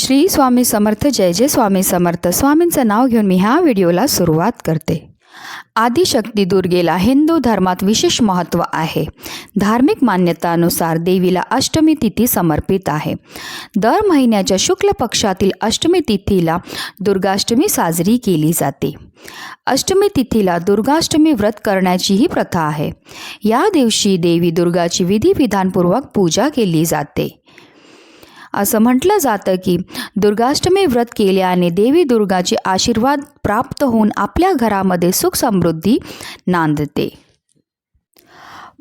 श्री स्वामी समर्थ जय जय स्वामी समर्थ. स्वामींचं नाव घेऊन मी ह्या व्हिडिओला सुरुवात करते. आदिशक्ती दुर्गेला हिंदू धर्मात विशेष महत्त्व आहे. धार्मिक मान्यतानुसार देवीला अष्टमी तिथी समर्पित आहे. दर महिन्याच्या शुक्ल पक्षातील अष्टमी तिथीला दुर्गाष्टमी साजरी केली जाते. अष्टमी तिथीला दुर्गाष्टमी व्रत करण्याचीही प्रथा आहे. या दिवशी देवी दुर्गाची विधिविधानपूर्वक पूजा केली जाते. असं म्हटलं जातं की दुर्गाष्टमी व्रत केल्याने देवी दुर्गाचे आशीर्वाद प्राप्त होऊन आपल्या घरामध्ये सुख समृद्धी नांदते.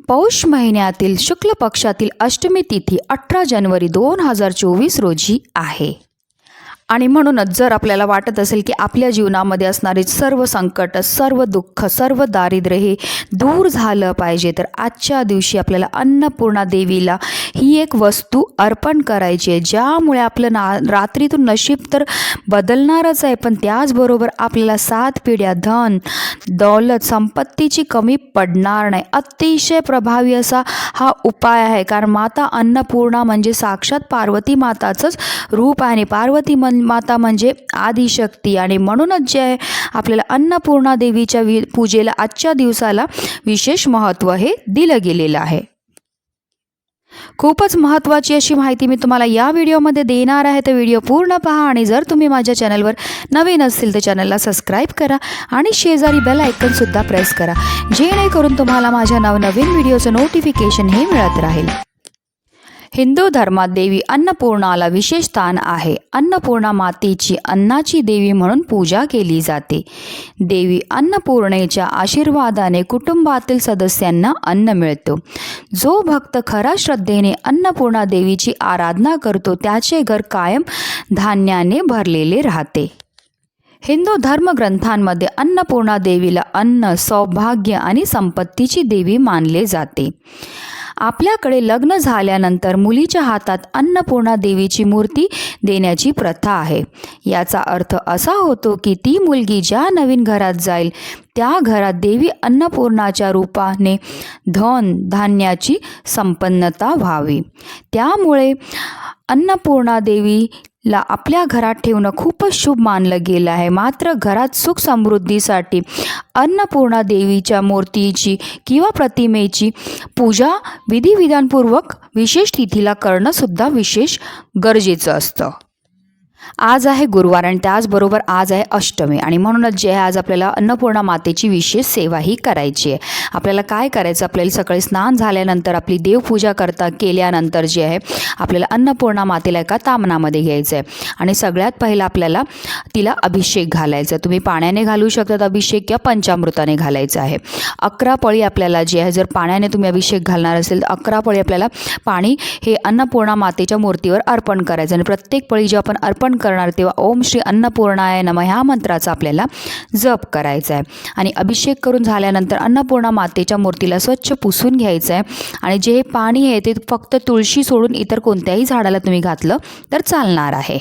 पौष महिन्यातील शुक्ल पक्षातील अष्टमी तिथी अठरा जानेवारी दोन हजार चोवीस रोजी आहे. आणि म्हणूनच जर आपल्याला वाटत असेल की आपल्या जीवनामध्ये असणारे सर्व संकट सर्व दुःख सर्व दारिद्र्य हे दूर झालं पाहिजे तर आजच्या दिवशी आपल्याला अन्नपूर्णा देवीला ही एक वस्तू अर्पण करायची आहे ज्यामुळे आपलं ना रात्रीतून नशीब तर बदलणारच आहे पण त्याचबरोबर आपल्याला सात पिढ्या धन दौलत संपत्तीची कमी पडणार नाही. अतिशय प्रभावी असा हा उपाय आहे कारण माता अन्नपूर्णा म्हणजे साक्षात पार्वती माताचंच रूप आहे आणि पार्वती मन माता म्हणजे आदिशक्ती. आणि म्हणूनच जे आहे आपल्याला अन्नपूर्णा देवीच्या वि पूजेला आजच्या दिवसाला विशेष महत्त्व हे दिलं गेलेलं आहे. खूपच महत्त्वाची अशी माहिती मी तुम्हाला या व्हिडिओमध्ये देणार आहे. तर व्हिडिओ पूर्ण पहा आणि जर तुम्ही माझ्या चॅनलवर नवीन असतील तर चॅनलला सबस्क्राईब करा आणि शेजारी बेल आयकनसुद्धा प्रेस करा. जेणेकरून तुम्हाला माझ्या नवनवीन व्हिडिओचं नोटिफिकेशन हे मिळत राहील. हिंदू धर्मात देवी अन्नपूर्णाला विशेष स्थान आहे. अन्नपूर्णा मातेची अन्नाची देवी म्हणून पूजा केली जाते. देवी अन्नपूर्णेच्या आशीर्वादाने कुटुंबातील सदस्यांना अन्न मिळतो. जो भक्त खऱ्या श्रद्धेने अन्नपूर्णा देवीची आराधना करतो त्याचे घर कायम धान्याने भरलेले राहते. हिंदू धर्मग्रंथांमध्ये अन्नपूर्णा देवीला अन्न सौभाग्य आणि संपत्तीची देवी मानले जाते. आपल्याकडे लग्न झाल्यानंतर मुलीच्या हातात अन्नपूर्णा देवीची मूर्ती देण्याची प्रथा आहे. याचा अर्थ असा होतो की ती मुलगी ज्या नवीन घरात जाईल त्या घरात देवी अन्नपूर्णाच्या रूपाने धन धान्याची संपन्नता व्हावी. त्यामुळे अन्नपूर्णा देवी ला आपल्या घरात ठेवणं खूपच शुभ मानलं गेलं आहे. मात्र घरात सुख समृद्धीसाठी अन्नपूर्णा देवीच्या मूर्तीची किंवा प्रतिमेची पूजा विधिविधानपूर्वक विशेष तिथीला करणंसुद्धा विशेष गरजेचं असतं. आज आहे गुरुवार आणि त्याचबरोबर आज आहे अष्टमी. आणि म्हणूनच जे आहे आज आपल्याला अन्नपूर्णा मातेची विशेष सेवाही करायची आहे. आपल्याला काय करायचं? आपल्याला सकाळी स्नान झाल्यानंतर आपली देवपूजा करता केल्यानंतर जे आहे आपल्याला अन्नपूर्णा मातेला एका तामनामध्ये घ्यायचं आहे. आणि सगळ्यात पहिलं आपल्याला तिला अभिषेक घालायचा आहे. तुम्ही पाण्याने घालू शकतात अभिषेक किंवा पंचामृताने घालायचं आहे. अकरा पळी आपल्याला जे आहे जर पाण्याने तुम्ही अभिषेक घालणार असेल तर अकरा पळी आपल्याला पाणी हे अन्नपूर्णा मातेच्या मूर्तीवर अर्पण करायचं आणि प्रत्येक पळी जेव्हा आपण अर्पण करणार तेव्हा ओम श्री अन्नपूर्णाय नम ह्या मंत्राचा आपल्याला जप करायचा आहे आणि अभिषेक करून झाल्यानंतर अन्नपूर्णा मातेच्या मूर्तीला स्वच्छ पुसून घ्यायचं आहे आणि जे हे पाणी आहे ते फक्त तुळशी सोडून इतर कोणत्याही झाडाला तुम्ही घातलं तर चालणार आहे.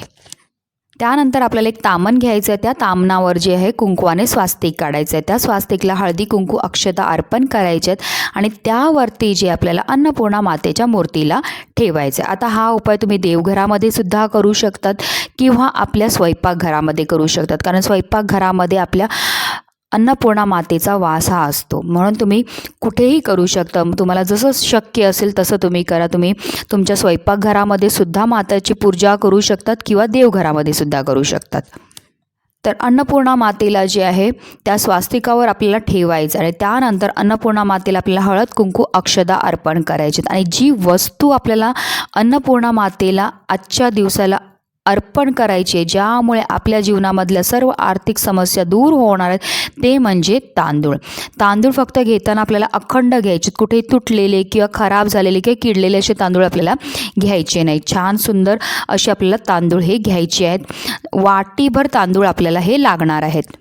त्यानंतर आपल्याला एक तामण घ्यायचं आहे त्या तामणावर जे आहे कुंकवाने स्वास्तिक काढायचं आहे त्या स्वास्तिकला हळदी कुंकू अक्षता अर्पण करायचे आहेत आणि त्यावरती जे आपल्याला अन्नपूर्णा मातेच्या मूर्तीला ठेवायचं आहे आता हा उपाय तुम्ही देवघरामध्ये सुद्धा करू शकतात किंवा आपल्या स्वयंपाकघरामध्ये करू शकतात. कारण स्वयंपाकघरामध्ये आपल्या अन्नपूर्णा मातेचा वास हा असतो. म्हणून तुम्ही कुठेही करू शकता. तुम्हाला जसं शक्य असेल तसं तुम्ही करा. तुम्ही तुमच्या स्वयंपाकघरामध्ये सुद्धा माताची पूजा करू शकतात किंवा देवघरामध्ये सुद्धा करू शकतात. तर अन्नपूर्णा मातेला जे आहे त्या स्वास्तिकावर आपल्याला ठेवायचं आणि त्यानंतर अन्नपूर्णा मातेला आपल्याला हळद कुंकू अक्षदा अर्पण करायचे आणि जी वस्तू आपल्याला अन्नपूर्णा मातेला आजच्या दिवसाला अर्पण करायचे ज्यामुळे आपल्या जीवनामधल्या सर्व आर्थिक समस्या दूर होणार आहेत ते म्हणजे तांदूळ. तांदूळ फक्त घेताना आपल्याला अखंड घ्यायचे कुठे तुटलेले किंवा खराब झालेले किंवा किडलेले असे तांदूळ आपल्याला घ्यायचे नाही. छान सुंदर असे आपल्याला तांदूळ हे घ्यायचे आहेत. वाटीभर तांदूळ आपल्याला हे लागणार आहेत.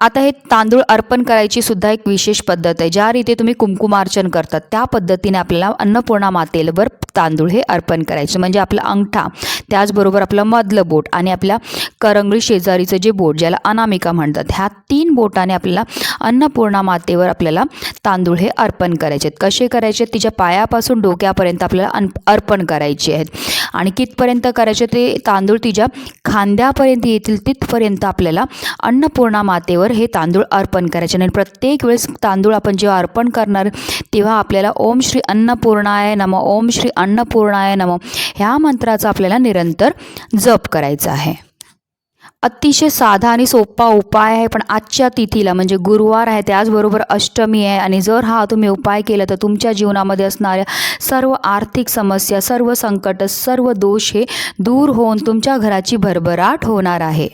आता हे तांदूळ अर्पण करायची सुद्धा एक विशेष पद्धत आहे. ज्या रीती तुम्ही कुंकुमार्चन करतात त्या पद्धतीने आपल्याला अन्नपूर्णा मातेवर तांदूळ हे अर्पण करायचे. म्हणजे आपला अंगठा त्याचबरोबर आपलं मधलं बोट आणि आपल्या करंगळी शेजारीचं जे बोट ज्याला अनामिका म्हणतात ह्या तीन बोटाने आपल्याला अन्नपूर्णा मातेवर आपल्याला तांदूळ हे अर्पण करायचे आहेत. कसे करायचे तिच्या पायापासून डोक्यापर्यंत आपल्याला अन अर्पण करायचे आहेत. आणि कितपर्यंत करायचे ते तांदूळ तिच्या खांद्यापर्यंत येतील तिथपर्यंत आपल्याला अन्नपूर्णा मातेवर हे तांदूळ अर्पण करायचे आणि प्रत्येक वेळेस तांदूळ आपण जेव्हा अर्पण करणार तेव्हा आपल्याला ओम श्री अन्नपूर्णाय नम ओम श्री अन्नपूर्णाय नम ह्या मंत्राचा आपल्याला निरंतर जप करायचा आहे. अतिशय साधा आणि सोपा उपाय आहे पण आजच्या तिथीला म्हणजे गुरुवार आहे त्याचबरोबर अष्टमी आहे आणि जर हा तुम्ही उपाय केला तर तुमच्या जीवनामध्ये असणाऱ्या सर्व आर्थिक समस्या सर्व संकट सर्व दोष हे दूर होऊन तुमच्या घराची भरभराट होणार आहे.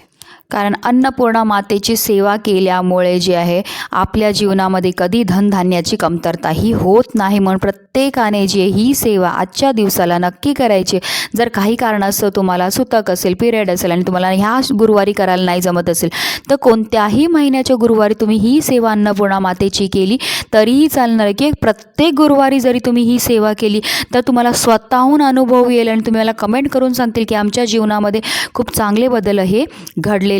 कारण अन्नपूर्णा मातेची सेवा केल्यामुळे जे आहे आपल्या जीवनामध्ये कधी धनधान्याची कमतरता ही होत नाही. म्हणून प्रत्येकाने जे ही सेवा आजच्या दिवसाला नक्की करायची. जर काही कारणास्तव तुम्हाला सुतक असेल पिरियड असेल आणि तुम्हाला ह्या गुरुवारी करायला नाही जमत असेल तर कोणत्याही महिन्याच्या गुरुवारी तुम्ही ही सेवा अन्नपूर्णा मातेची केली तरीही चालणार आहे की प्रत्येक गुरुवारी जरी तुम्ही ही सेवा केली तर तुम्हाला स्वतःहून अनुभव येईल आणि तुम्ही मला कमेंट करून सांगतील की आमच्या जीवनामध्ये खूप चांगले बदल हे घडले